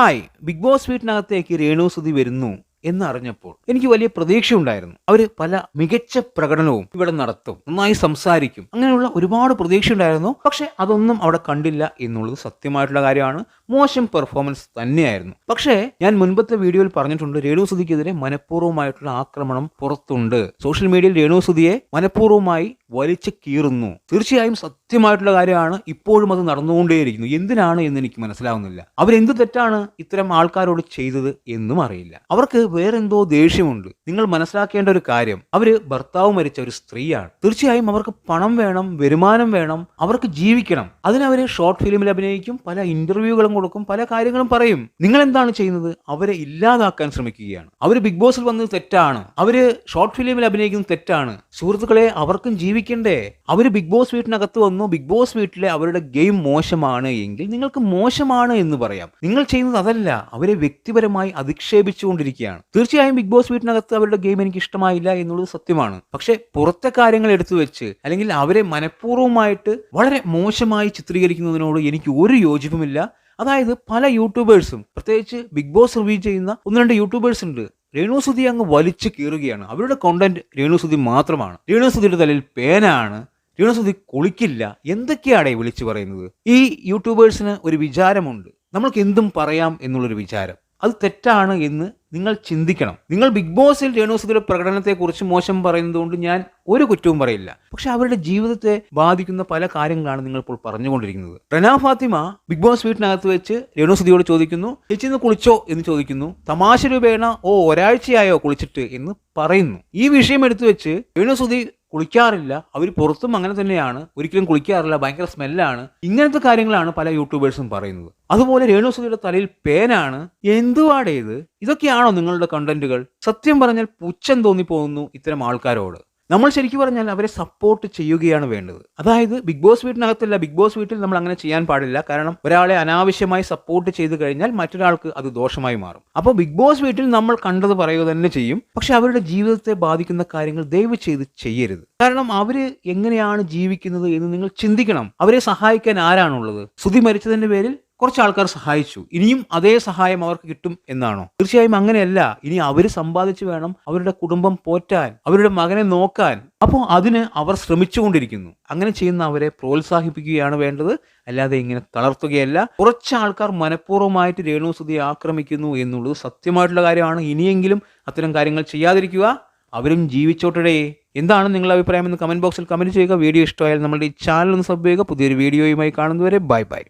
Hi big boss വീട്ടിനകത്തേക്ക് രേണു സുധി വരുന്നു എന്ന് അറിഞ്ഞപ്പോൾ എനിക്ക് വലിയ പ്രതീക്ഷ ഉണ്ടായിരുന്നു അവർ പല മികച്ച പ്രകടനവും ഇവിടെ നടത്തും നന്നായി സംസാരിക്കും അങ്ങനെയുള്ള ഒരുപാട് പ്രതീക്ഷ ഉണ്ടായിരുന്നു പക്ഷെ അതൊന്നും അവിടെ കണ്ടില്ല എന്നുള്ളത് സത്യമായിട്ടുള്ള കാര്യമാണ്. മോശം പെർഫോമൻസ് തന്നെയായിരുന്നു. പക്ഷേ ഞാൻ മുൻപത്തെ വീഡിയോയിൽ പറഞ്ഞിട്ടുണ്ട് രേണു സുധിക്കെതിരെ മനഃപൂർവമായിട്ടുള്ള ആക്രമണം പുറത്തുണ്ട്. സോഷ്യൽ മീഡിയയിൽ രേണു സുധിയെ മനഃപൂർവമായി വലിച്ചു കീറുന്നു. തീർച്ചയായും സത്യമായിട്ടുള്ള കാര്യമാണ് ഇപ്പോഴും അത് നടന്നുകൊണ്ടേയിരിക്കുന്നു. എന്തിനാണ് എന്ന് എനിക്ക് മനസ്സിലാവുന്നില്ല. അവരെന്ത് തെറ്റാണ് ഇത്തരം ആൾക്കാരോട് ചെയ്തത് എന്നും അറിയില്ല. അവർക്ക് വേറെന്തോ ദേഷ്യമുണ്ട്. നിങ്ങൾ മനസ്സിലാക്കേണ്ട ഒരു കാര്യം അവർ ഭർത്താവ് മരിച്ച ഒരു സ്ത്രീയാണ്. തീർച്ചയായും അവർക്ക് പണം വേണം വരുമാനം വേണം അവർക്ക് ജീവിക്കണം. അതിനവര് ഷോർട്ട് ഫിലിമിൽ അഭിനയിക്കും പല ഇന്റർവ്യൂകളും കൊടുക്കും പല കാര്യങ്ങളും പറയും. നിങ്ങൾ എന്താണ് ചെയ്യുന്നത്? അവരെ ഇല്ലാതാക്കാൻ ശ്രമിക്കുകയാണ്. അവർ ബിഗ് ബോസിൽ വന്നത് തെറ്റാണ്. അവർ ഷോർട്ട് ഫിലിമിൽ അഭിനയിക്കുന്നത് തെറ്റാണ്. സുഹൃത്തുക്കളെ അവർക്കും ജീവിക്കണ്ടേ? അവർ ബിഗ് ബോസ് വീട്ടിനകത്ത് വന്നു. ബിഗ് ബോസ് വീട്ടിലെ അവരുടെ ഗെയിം മോശമാണ് എങ്കിൽ നിങ്ങൾക്ക് മോശമാണ് എന്ന് പറയാം. നിങ്ങൾ ചെയ്യുന്നത് അതല്ല. അവരെ വ്യക്തിപരമായി അധിക്ഷേപിച്ചുകൊണ്ടിരിക്കുകയാണ്. തീർച്ചയായും ബിഗ് ബോസ് വീട്ടിനകത്ത് അവരുടെ ഗെയിം എനിക്ക് ഇഷ്ടമായില്ല എന്നുള്ളത് സത്യമാണ്. പക്ഷെ പുറത്തെ കാര്യങ്ങൾ എടുത്തു വെച്ച് അല്ലെങ്കിൽ അവരെ മനഃപൂർവമായിട്ട് വളരെ മോശമായി ചിത്രീകരിക്കുന്നതിനോട് എനിക്ക് ഒരു യോജിപ്പുമില്ല. അതായത് പല യൂട്യൂബേഴ്സും പ്രത്യേകിച്ച് ബിഗ് ബോസ് റിവ്യൂ ചെയ്യുന്ന ഒന്ന് രണ്ട് യൂട്യൂബേഴ്സ് ഉണ്ട്. രേണുസുതി അങ്ങ് വലിച്ചു കീറുകയാണ്. അവരുടെ കോണ്ടന്റ് രേണുസുതി മാത്രമാണ്. രേണുസുതിയുടെ തലയിൽ പേനാണ്. രേണുസുതി കുളിക്കില്ല. എന്തൊക്കെയാണ് വിളിച്ചു പറയുന്നത്? ഈ യൂട്യൂബേഴ്സിന് ഒരു വിചാരമുണ്ട്. നമ്മൾക്ക് എന്തും പറയാം എന്നുള്ളൊരു വിചാരം. അത് തെറ്റാണ് എന്ന് നിങ്ങൾ ചിന്തിക്കണം. നിങ്ങൾ ബിഗ് ബോസിൽ രേണുസുതിയുടെ പ്രകടനത്തെക്കുറിച്ച് മോശം പറയുന്നതുകൊണ്ട് ഞാൻ ഒരു കുറ്റവും പറയില്ല. പക്ഷെ അവരുടെ ജീവിതത്തെ ബാധിക്കുന്ന പല കാര്യങ്ങളാണ് നിങ്ങൾ ഇപ്പോൾ പറഞ്ഞുകൊണ്ടിരിക്കുന്നത്. റന ഫാത്തിമ ബിഗ് ബോസ് വീട്ടിനകത്ത് വെച്ച് രേണുസുതിയോട് ചോദിക്കുന്നു ചേച്ചി ഇന്ന് കുളിച്ചോ? എന്ന് ചോദിക്കുന്നു. തമാശ രൂപേണ ഓ ഒരാഴ്ചയായോ കുളിച്ചിട്ട്? എന്ന് പറയുന്നു. ഈ വിഷയം എടുത്തു വെച്ച് രേണുസുതി കുളിക്കാറില്ല. അവർ പുറത്തും അങ്ങനെ തന്നെയാണ്. ഒരിക്കലും കുളിക്കാറില്ല. ഭയങ്കര സ്മെല്ലാണ്. ഇങ്ങനത്തെ കാര്യങ്ങളാണ് പല യൂട്യൂബേഴ്സും പറയുന്നത്. അതുപോലെ രേണുസുതിയുടെ തലയിൽ പേനാണ്. എന്തുവാടേത്? ഇതൊക്കെയാണോ നിങ്ങളുടെ കണ്ടന്റുകൾ സത്യം പറഞ്ഞാൽ പുച്ഛം തോന്നിപ്പോകുന്നു ഇത്തരം ആൾക്കാരോട്. നമ്മൾ ശരിക്കും പറഞ്ഞാൽ അവരെ സപ്പോർട്ട് ചെയ്യുകയാണ് വേണ്ടത്. അതായത് ബിഗ് ബോസ് വീട്ടിനകത്തല്ല ബിഗ് ബോസ് വീട്ടിൽ നമ്മൾ അങ്ങനെ ചെയ്യാൻ പാടില്ല. കാരണം ഒരാളെ അനാവശ്യമായി സപ്പോർട്ട് ചെയ്തു കഴിഞ്ഞാൽ മറ്റൊരാൾക്ക് അത് ദോഷമായി മാറും. അപ്പോൾ ബിഗ് ബോസ് വീട്ടിൽ നമ്മൾ കണ്ടത് പറയുക തന്നെ ചെയ്യും. പക്ഷെ അവരുടെ ജീവിതത്തെ ബാധിക്കുന്ന കാര്യങ്ങൾ ദയവ് ചെയ്ത് ചെയ്യരുത്. കാരണം അവർ എങ്ങനെയാണ് ജീവിക്കുന്നത് എന്ന് നിങ്ങൾ ചിന്തിക്കണം. അവരെ സഹായിക്കാൻ ആരാണുള്ളത്? സ്തുതി മരിച്ചതിന്റെ പേരിൽ കുറച്ച് ആൾക്കാർ സഹായിച്ചു. ഇനിയും അതേ സഹായം അവർക്ക് കിട്ടും എന്നാണോ? തീർച്ചയായും അങ്ങനെയല്ല. ഇനി അവർ സമ്പാദിച്ചു വേണം അവരുടെ കുടുംബം പോറ്റാൻ അവരുടെ മകനെ നോക്കാൻ. അപ്പോൾ അതിന് അവർ ശ്രമിച്ചുകൊണ്ടിരിക്കുന്നു. അങ്ങനെ ചെയ്യുന്ന അവരെ പ്രോത്സാഹിപ്പിക്കുകയാണ് വേണ്ടത്. അല്ലാതെ ഇങ്ങനെ തളർത്തുകയല്ല. കുറച്ച് ആൾക്കാർ മനഃപൂർവമായിട്ട് രേണുസുതിയെ ആക്രമിക്കുന്നു എന്നുള്ളത് സത്യമായിട്ടുള്ള കാര്യമാണ്. ഇനിയെങ്കിലും അത്തരം കാര്യങ്ങൾ ചെയ്യാതിരിക്കുക. അവരും ജീവിച്ചോട്ടടേ. എന്താണ് നിങ്ങളുടെ അഭിപ്രായം എന്ന് കമന്റ് ബോക്സിൽ കമന്റ് ചെയ്യുക. വീഡിയോ ഇഷ്ടമായാൽ നമ്മുടെ ഈ ചാനൽ ഒന്ന് സബ് ചെയ്യുക. പുതിയൊരു വീഡിയോയുമായി കാണുന്നതുവരെ ബൈ ബൈ.